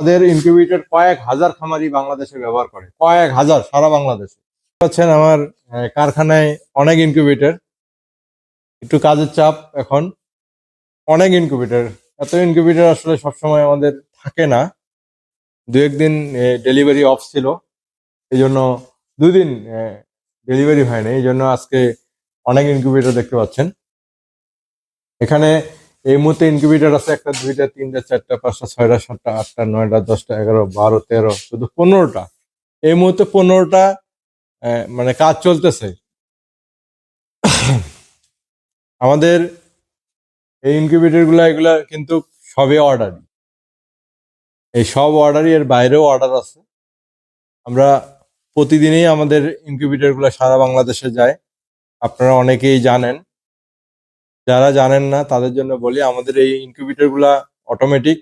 আমাদের ইনকিউবেটর কয়েক হাজার খামারি বাংলাদেশে ব্যবহার করে। কয়েক হাজার, সারা বাংলাদেশে। হচ্ছেন আমার কারখানায় অনেক ইনকিউবেটর একটু কাজের চাপ এখন। অনেক ইনকিউবেটর এত ইনকিউবেটর আসলে সবসময় আমাদের থাকে না। দু একদিন ডেলিভারি অফ ছিল। এই জন্য দুদিন ডেলিভারি হয়নি। এই জন্য আজকে অনেক ইনকিউবেটর দেখতে পাচ্ছেন। এখানে এই মুহূর্তে ইনকিউবেটর আছে একটা, দুইটা, তিনটা, চারটা, পাঁচটা, ছয়টা, সাতটা, আটটা, নয়টা, দশটা, এগারো, বারো, তেরো শুধু পনেরোটা। এই মুহূর্তে পনেরোটা মানে কাজ চলতেছে। আমাদের এই ইনকিউবেটরগুলা, এগুলা কিন্তু সবে অর্ডার এই সব অর্ডারই এর বাইরেও অর্ডার আছে। আমরা প্রতিদিনই আমাদের ইনকিউবেটরগুলা সারা বাংলাদেশে যায়। আপনারা অনেকেই জানেন। যারা জানেন না, তাদের জন্য বলি, আমাদের এই ইনকিউবেটরগুলা অটোমেটিক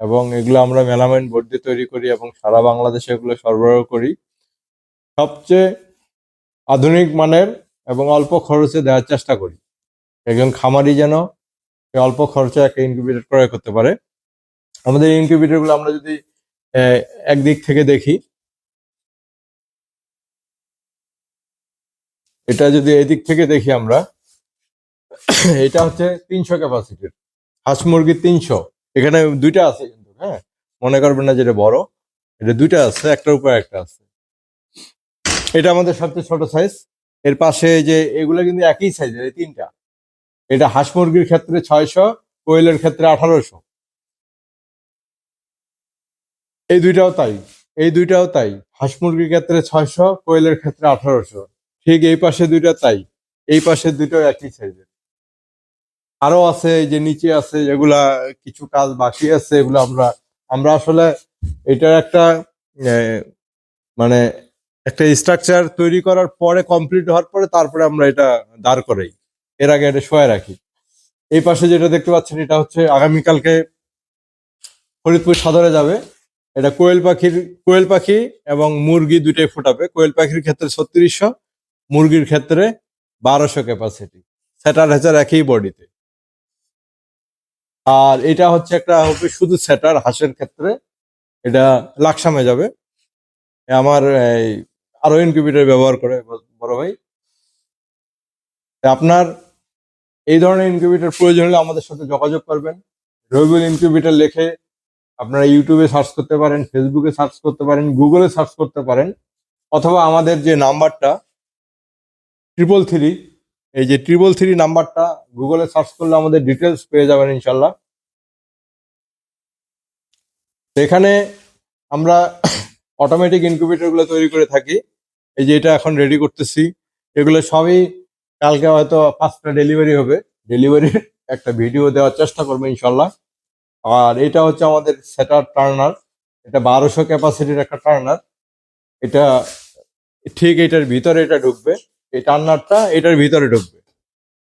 এবং এগুলো আমরা মেলামাইন বোর্ড দিয়ে তৈরি করি এবং সারা বাংলাদেশে এগুলো সরবরাহ করি। সবচেয়ে আধুনিক মানের এবং অল্প খরচে দেওয়ার চেষ্টা করি। একজন খামারি যেন অল্প খরচে একটা ইনকিউবেটর ক্রয় করতে পারে। আমাদের ইনকিউবেটরগুলো আমরা যদি একদিক থেকে দেখি, এটা যদি এদিক থেকে দেখি আমরা এটা হচ্ছে তিনশো ক্যাপাসিটির হাঁস মুরগির তিনশো। এখানে দুইটা আছে কিন্তু হ্যাঁ? মনে করবেন না যেটা বড়। এটা দুইটা আছে একটার উপর একটা আছে। এটা আমাদের সবচেয়ে ছোট সাইজ এর পাশে যে এগুলো কিন্তু একই সাইজের এই তিনটা। এটা হাঁস মুরগির ক্ষেত্রে ছয়শো, কোয়েলের ক্ষেত্রে আঠারোশো। এই দুইটাও তাই। এই দুইটাও তাই। হাঁস মুরগির ক্ষেত্রে ছয়শো, কোয়েলের ক্ষেত্রে আঠারোশো। ঠিক এই পাশে দুইটা তাই। এই পাশে দুইটাও একই সাইজের আরও আছে যে নিচে আছে যেগুলা কিছু কাজ বাকি আছে, এগুলো আমরা আমরা আসলে এটার একটা মানে একটা স্ট্রাকচার তৈরি করার পরে কমপ্লিট হওয়ার পরে তারপরে আমরা এটা দাঁড় করাই। এর আগে এটা শোয়া রাখি। এই পাশে যেটা দেখতে পাচ্ছেন, এটা হচ্ছে আগামীকালকে ফরিদপুর সদরে যাবে। এটা কোয়েল পাখির, কোয়েল পাখি এবং মুরগি দুইটাই ফোটাবে। কোয়েল পাখির ক্ষেত্রে ছত্রিশশো, মুরগির ক্ষেত্রে বারোশো ক্যাপাসিটি সেটার হেচার একই বডিতে আর এটা হচ্ছে একটা হবে শুধু সেটার হাঁসের ক্ষেত্রে এটা লাকসামে যাবে। আমার এই আরও ইনকিউবেটর ব্যবহার করে বড় ভাই। আপনার এই ধরনের ইনকিউবেটর প্রয়োজন হলে আমাদের সাথে যোগাযোগ করবেন। রবিউল ইনকিউবেটর লিখে আপনারা ইউটিউবে সার্চ করতে পারেন ফেসবুকে সার্চ করতে পারেন গুগলে সার্চ করতে পারেন, অথবা আমাদের যে নাম্বারটা ট্রিপল থ্রি এই যে ট্রিপল থ্রি নাম্বারটা গুগলে সার্চ করলে আমাদের ডিটেলস পেয়ে যাবেন ইনশাল্লাহ এখানে আমরা অটোমেটিক ইনকিউবেটরগুলো তৈরি করে থাকি। এই যে এটা এখন রেডি করতেছি। এগুলো সবই কালকে হয়তো পাঁচটা ডেলিভারি হবে। ডেলিভারির একটা ভিডিও দেওয়ার চেষ্টা করব ইনশাল্লাহ আর এটা হচ্ছে আমাদের সেটার টার্নার এটা বারোশো ক্যাপাসিটির একটা টার্নার এটা ঠিক এটার ভিতরে এটা ঢুকবে। এই টার্নারটা এটার ভিতরে ঢুকবে।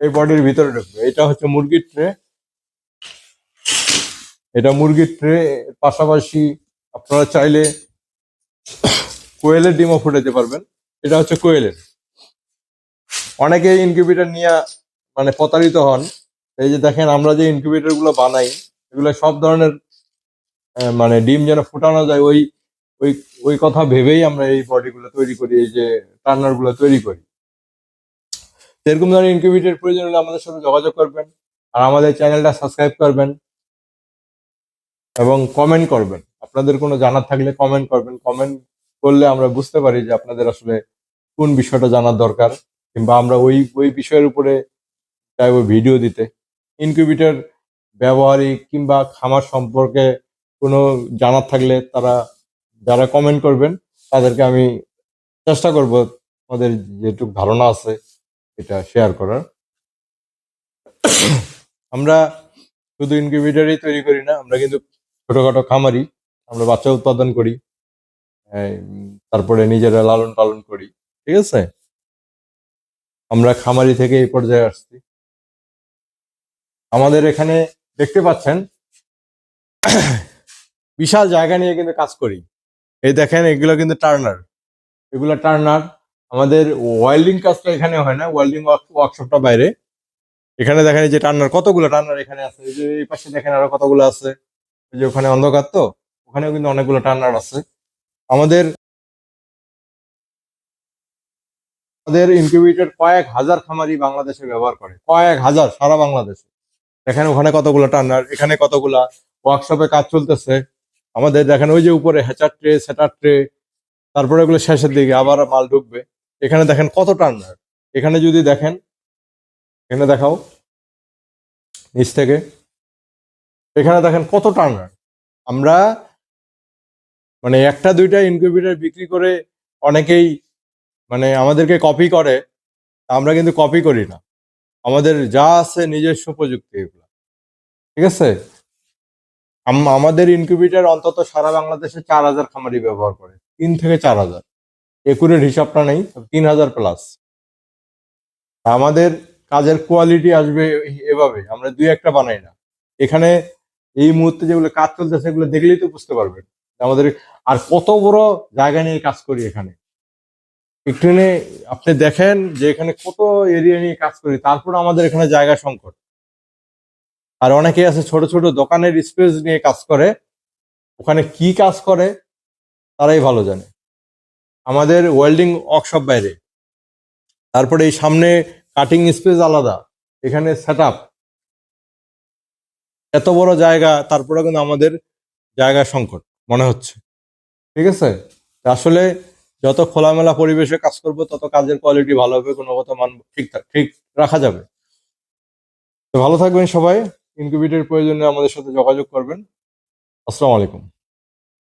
এই বডির ভিতরে ঢুকবে। এটা হচ্ছে মুরগির ট্রে। এটা মুরগির ট্রে পাশাপাশি আপনারা চাইলে কোয়েলের ডিমও ফুটাতে পারবেন। এটা হচ্ছে কোয়েলের। অনেকে ইনকিউবেটর নিয়ে মানে প্রতারিত হন। এই যে দেখেন, আমরা যে ইনকিউবেটরগুলো বানাই, এগুলো সব ধরনের মানে ডিম যেন ফুটানো যায়, ওই ওই ওই কথা ভেবেই আমরা এই বডি গুলো তৈরি করি, এই যে টার্নারগুলো তৈরি করি। তো এরকম ধরনের ইনকিউবেটর প্রয়োজন হলে আমাদের সাথে যোগাযোগ করবেন আর আমাদের চ্যানেলটা সাবস্ক্রাইব করবেন এবং কমেন্ট করবেন। আপনাদের কোনো জানার থাকলে কমেন্ট করবেন। কমেন্ট করলে আমরা বুঝতে পারি যে আপনাদের আসলে কোন বিষয়টা জানার দরকার কিংবা আমরা ওই ওই বিষয়ের উপরে চাইব ভিডিও দিতে। ইনকিউবেটর ব্যবহারিক কিংবা খামার সম্পর্কে কোনো জানার থাকলে তারা, যারা কমেন্ট করবেন তাদেরকে আমি চেষ্টা করব আমাদের যেটুকু ধারণা আছে এটা শেয়ার করার। আমরা শুধু ইনকিউবেটরই তৈরি করি না, আমরা কিন্তু ছোটখাটো খামারি, আমরা বাচ্চা উৎপাদন করি তারপরে নিজেরা লালন পালন করি, ঠিক আছে? আমরা খামারি থেকে এই পর্যায়ে আসছি। আমাদের এখানে দেখতে পাচ্ছেন, বিশাল জায়গা নিয়ে কিন্তু কাজ করি। এই দেখেন, এগুলো কিন্তু টার্নার। এগুলো টার্নার আমাদের ওয়েল্ডিং কাজটা এখানে হয় না ওয়েল্ডিং ওয়ার্কশপটা বাইরে। এখানে দেখেন যে টার্নার, কতগুলো টার্নার এখানে আছে? এই যে এই পাশে দেখেন আরও কতগুলো আছে। যে ওখানে অন্ধকার তো, ওখানেও কিন্তু অনেকগুলো টার্নার আছে। আমাদের আমাদের ইনকিউবেটর কয়েক হাজার খামারি বাংলাদেশে ব্যবহার করে। কয়েক হাজার, সারা বাংলাদেশে। দেখেন ওখানে কতগুলো টার্নার, এখানে কতগুলা ওয়ার্কশপে কাজ চলতেছে। আমাদের দেখেন ওই যে উপরে হ্যাচার ট্রে সেটার ট্রে তারপরে এগুলো শেষের দিকে আবার মাল ঢুকবে। এখানে দেখেন কত টার্নার এখানে যদি দেখেন, এখানে দেখাও, নিচ থেকে। এখানে দেখেন কত টার্নার আমরা মানে একটা, দুইটা ইনকিউবেটর বিক্রি করে অনেকেই মানে আমাদেরকে কপি করে আমরা কিন্তু কপি করি না। আমাদের যা আছে নিজস্ব প্রযুক্তি এগুলো। ঠিক আছে? আম- আমাদের ইনকিউবেটর অন্তত সারা বাংলাদেশে চার হাজার খামারি ব্যবহার করে। তিন থেকে চার হাজার। একুরের হিসাবটা নেই তিন হাজার প্লাস আমাদের কাজের কোয়ালিটি আসবে এভাবে, আমরা দুই একটা বানাই না। এখানে এই মুহূর্তে যেগুলো কাজ চলতেছে, সেগুলো দেখলেই তো বুঝতে পারবেন। আমাদের আর কত বড় জায়গা নিয়ে কাজ করি এখানে। এখানে আপনি দেখেন যে এখানে কত এরিয়া নিয়ে কাজ করি, তারপর আমাদের এখানে জায়গা সংকট। আর অনেকে আছে ছোট ছোট দোকানের স্পেস নিয়ে কাজ করে, ওখানে কি কাজ করে, তারাই ভালো জানে। আমাদের ওয়েল্ডিং ওয়ার্কশপ বাইরে। তারপরে এই সামনে কাটিং স্পেস আলাদা। এখানে সেট এত বড় জায়গা তারপরে কিন্তু আমাদের জায়গা সংকট, মনে হচ্ছে। ঠিক আছে? আসলে যত খোলামেলা পরিবেশে কাজ করব, তত কাজের কোয়ালিটি ভালো হবে গুণগত মান ঠিক ঠিক রাখা যাবে। তো ভালো থাকবেন সবাই। ইনকিউবেটর প্রয়োজনে আমাদের সাথে যোগাযোগ করবেন। আসসালামু আলাইকুম।